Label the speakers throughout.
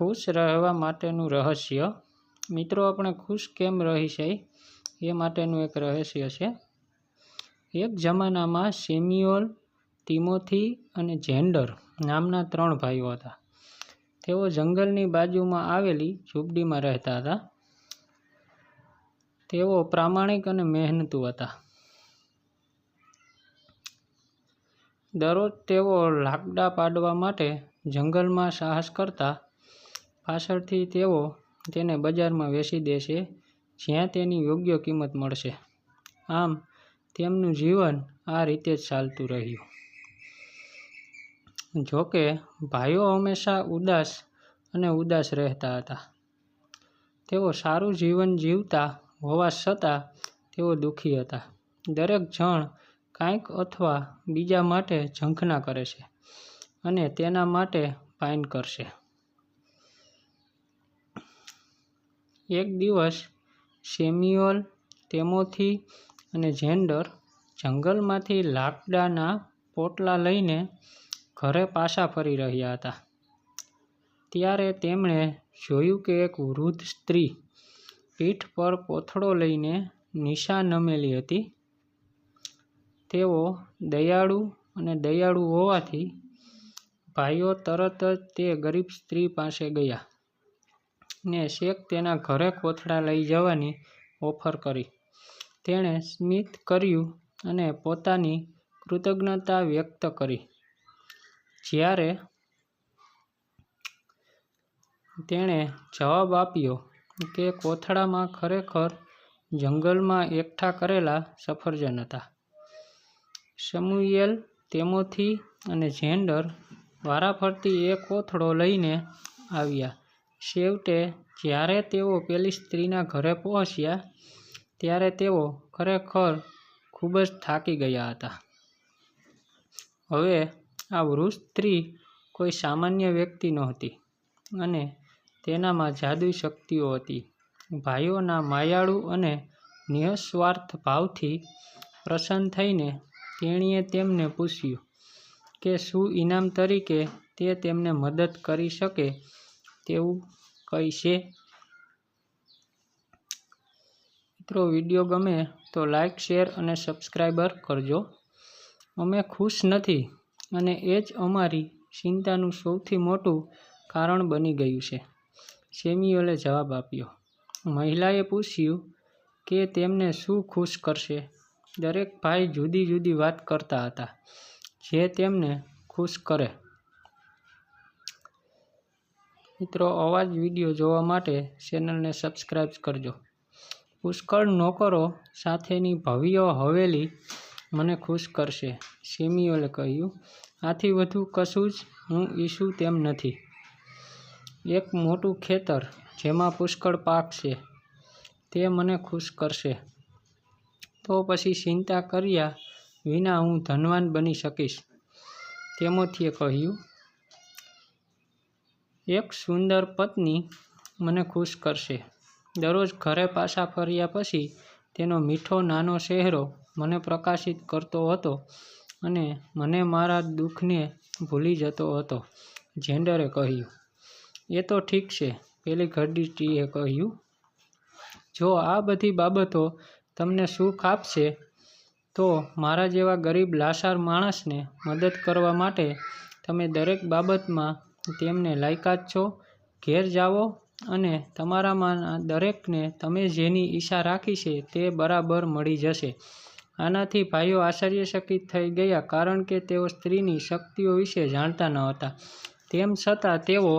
Speaker 1: ખુશ રહેવા માટેનું રહસ્ય. મિત્રો, આપણે ખુશ કેમ રહી છે એ માટેનું એક રહસ્ય છે. એક જમાનામાં સેમ્યુઅલ તિમોથી અને જેન્ડર નામના ત્રણ ભાઈઓ હતા. તેઓ જંગલની બાજુમાં આવેલી ઝૂંપડીમાં રહેતા હતા. તેઓ પ્રામાણિક અને મહેનતુ હતા. દરરોજ તેઓ લાકડા પાડવા માટે જંગલમાં સાહસ કરતા પાછળથી તેઓ તેને બજારમાં વેચી દેશે જ્યાં તેની યોગ્ય કિંમત મળશે. આમ, તેમનું જીવન આ રીતે જ ચાલતું રહ્યું. જોકે ભાઈઓ હંમેશા ઉદાસ અને ઉદાસ રહેતા હતા. તેઓ સારું જીવન જીવતા હોવા છતાં તેઓ દુઃખી હતા. દરેક જણ કાંઈક અથવા બીજા માટે ઝંખના કરે છે અને તેના માટે પાઇન કરશે. એક દિવસ સેમ્યુઅલ ટેમોથી અને જેન્ડર જંગલમાંથી લાકડાના પોટલા લઈને ઘરે પાછા ફરી રહ્યા હતા. ત્યારે તેમણે જોયું કે એક વૃદ્ધ સ્ત્રી પીઠ પર કોથળો લઈને નિશા નમેલી હતી. તેઓ દયાળુ અને દયાળુ હોવાથી ભાઈઓ તરત જ તે ગરીબ સ્ત્રી પાસે ગયા. ને શેખ તેના ઘરે કોથળા લઈ જવાની ઓફર કરી. તેણે સ્મિત કર્યું અને પોતાની કૃતજ્ઞતા વ્યક્ત કરી. જ્યારે તેણે જવાબ આપ્યો કે કોથળામાં ખરેખર જંગલમાં એકઠા કરેલા સફરજન હતા. સમુએલ તેમોથી અને ઝેન્ડર વારાફરતી એ કોથળો લઈને આવ્યા. છેવટે જ્યારે તેઓ પેલી સ્ત્રીના ઘરે પહોંચ્યા, ત્યારે તેઓ ખરેખર ખૂબ જ થાકી ગયા હતા. હવે આ વૃદ્ધ સ્ત્રી કોઈ સામાન્ય વ્યક્તિ નહોતી અને તેનામાં જાદુઈ શક્તિઓ હતી. ભાઈઓના માયાળુ અને નિઃસ્વાર્થ ભાવથી પ્રસન્ન થઈને તેણીએ તેમને પૂછ્યું કે શું ઇનામ તરીકે તે તેમને મદદ કરી શકે તેવું છે? મિત્રો, વીડિયો ગમે તો લાઇક શેર અને સબસ્ક્રાઈબર કરજો. અમે ખુશ નથી અને એ જ અમારી ચિંતાનું સૌથી મોટું કારણ બની ગયું છે. સેમ્યુઅલે જવાબ આપ્યો. મહિલાએ પૂછ્યું કે તેમને શું ખુશ કરશે? દરેક ભાઈ જુદી જુદી વાત કરતા હતા. જે તેમને ખુશ કરે. મિત્રો આવા જ વીડિયો જોવા માટે ચેનલને સબસ્ક્રાઈબ કરજો. પુષ્કળ નોકરો સાથેની ભવ્ય હવેલી મને ખુશ કરશે સેમ્યુઅલે કહ્યું. આથી વધુ કશું જ હું ઈચ્છું તેમ નથી. એક મોટું ખેતર જેમાં પુષ્કળ પાક છે, તે મને ખુશ કરશે. તો પછી ચિંતા કર્યા વિના હું ધનવાન બની શકીશ, તેમોથીએ કહ્યું. એક સુંદર પત્ની મને ખુશ કરશે. દરરોજ ઘરે પાછા ફર્યા પછી તેનો મીઠો નાનો ચહેરો મને પ્રકાશિત કરતો હતો અને મને મારા દુઃખને ભૂલી જતો હતો, જેન્ડરે કહ્યું. એ તો ઠીક છે, પેલી ઘડીટીએ કહ્યું. જો આ બધી બાબતો તમને સુખ આપશે, તો મારા જેવા ગરીબ લાસાર માણસને મદદ કરવા માટે તમે દરેક બાબતમાં તેમને લાયકાત છો. ઘેર જાઓ અને તમારામાંના દરેકને તમે જેની ઈચ્છા રાખી છે તે બરાબર મળી જશે. આનાથી ભાઈઓ આશ્ચર્યચકિત થઈ ગયા કારણ કે તેઓ સ્ત્રીની શક્તિઓ વિશે જાણતા ન હતા. તેમ છતાં તેઓ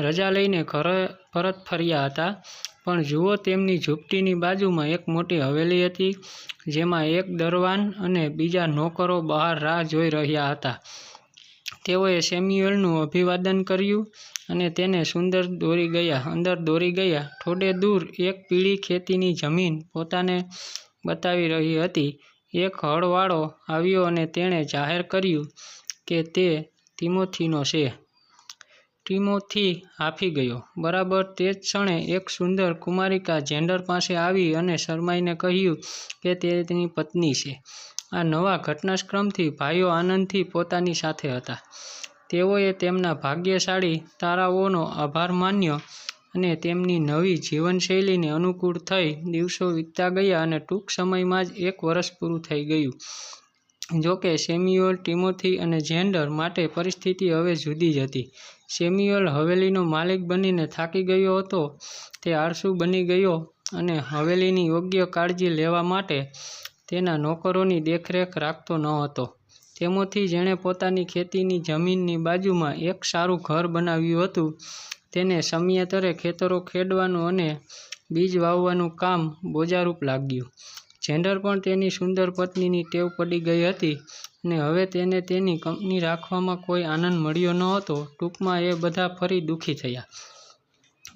Speaker 1: રજા લઈને ઘરે પરત ફર્યા હતા. પણ જુઓ તેમની ઝૂંપડીની બાજુમાં એક મોટી હવેલી હતી, જેમાં એક દરવાન અને બીજા નોકરો બહાર રાહ જોઈ રહ્યા હતા. તેઓએ સેમ્યુએલનું અભિવાદન કર્યું અને તેને સુંદર દોરી ગયા. અંદર દોરી ગયા. થોડે દૂર એક પીળી ખેતીની જમીન પોતાને બતાવી રહી હતી. એક હળવાળો આવ્યો અને તેણે જાહેર કર્યું કે તે ટીમોથીનો છે. ટિમોથી હાંફી ગયો. બરાબર તે જ ક્ષણે એક સુંદર કુમારિકા જેન્ડર પાસે આવી અને શરમાઈને કહ્યું કે તે તેની પત્ની છે. આ નવા ઘટનાક્રમથી ભાઈઓ આનંદથી પોતાની સાથે હતા તેઓએ તેમના ભાગ્યશાળી તારાઓનો આભાર માન્યો અને તેમની નવી જીવનશૈલીને અનુકૂળ થઈ દિવસો વીતતા ગયા અને ટૂંક સમયમાં જ એક વર્ષ પૂરું થઈ ગયું. જોકે સેમ્યુઅલ, ટિમોથી અને જેન્ડર માટે પરિસ્થિતિ હવે જુદી જ હતી. સેમ્યુઅલ હવેલીનો માલિક બનીને થાકી ગયો હતો. તે આળસુ બની ગયો અને હવેલીની યોગ્ય કાળજી લેવા માટે તેના નોકરોની દેખરેખ રાખતો ન હતો. તેમાંથી જેણે પોતાની ખેતીની જમીનની બાજુમાં એક સારું ઘર બનાવ્યું હતું, તેને સમયાંતરે ખેતરો ખેડવાનું અને બીજ વાવવાનું કામ બોજારૂપ લાગ્યું. જેન્ડર પણ તેની સુંદર પત્નીની ટેવ પડી ગઈ હતી અને હવે તેને તેની કંપની રાખવામાં કોઈ આનંદ મળ્યો ન હતો. ટૂંકમાં, એ બધા ફરી દુઃખી થયા.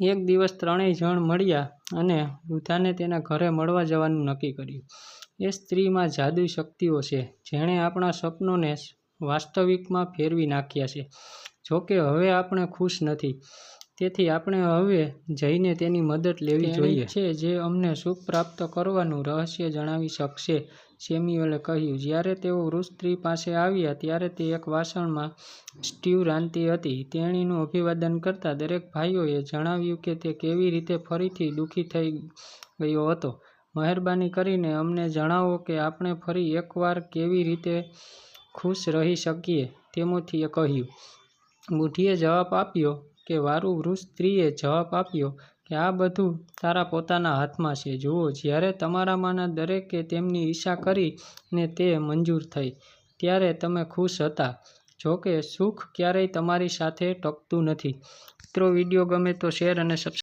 Speaker 1: એક દિવસ ત્રણેય જણ મળ્યા અને વૃદ્ધાને તેના ઘરે મળવા જવાનું નક્કી કર્યું. એ સ્ત્રીમાં જાદુ શક્તિઓ છે જેણે આપણા સપનોને વાસ્તવિકમાં ફેરવી નાખ્યા છે. જો કે, હવે આપણે ખુશ નથી. તેથી આપણે હવે જઈને તેની મદદ લેવી જોઈએ. છે જે અમને સુખ પ્રાપ્ત કરવાનું રહસ્ય જણાવી શકશે, સેમ્યુઅલે કહ્યું. જ્યારે તેઓ વૃષ્ત્રી પાસે આવ્યા, ત્યારે તે એક વાસણમાં સ્ટીવ રાંધતી હતી. તેણીનું અભિવાદન કરતાં, દરેક ભાઈઓએ જણાવ્યું કે તે કેવી રીતે ફરીથી દુઃખી થઈ ગયો હતો. મહેરબાની કરીને અમને જણાવો કે આપણે ફરી એકવાર કેવી રીતે ખુશ રહી શકીએ, તેમોથીએ કહ્યું. બુઢીએ જવાબ આપ્યો કે વારુ સ્ત્રીએ જવાબ આપ્યો કે આ બધું તારા પોતાના હાથમાં છે. જુઓ, જ્યારે તમારામાંના દરેકે તેમની ઈચ્છા કરી ને તે મંજૂર થઈ, ત્યારે તમે ખુશ હતા. જો કે, સુખ ક્યારેય તમારી સાથે ટકતું નથી. મિત્રો, વીડિયો ગમે તો શેર અને સબસ્ક્રાઇબ